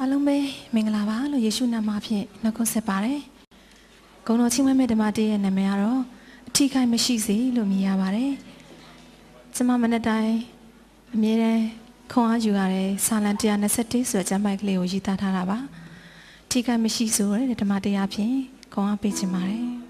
အားလုံးပဲမင်္ဂလာပါလို့ယေရှုနာမဖြင့်နှုတ်ခွန်းဆက်ပါတယ်။ဂုဏ်တော်ချီးမွမ်းမဲ့ဓမ္မတေးရဲ့နာမည်ကတော့အထီးခိုင်မရှိစေလို့မြင်ရပါတယ်။ကျမမနေ့တိုင်းအမြဲတမ်းခွန်အားယူရတဲ့စာလံ121ဆိုတဲ့ကျမ်းပိုက်ကလေးကိုရေးသားထားတာပါ။အထီးခိုင်မရှိဆိုတဲ့ဓမ္မတရားဖြင့်ခွန်အားပေးခြင်းပါတယ်။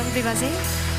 Morgen Bibersee.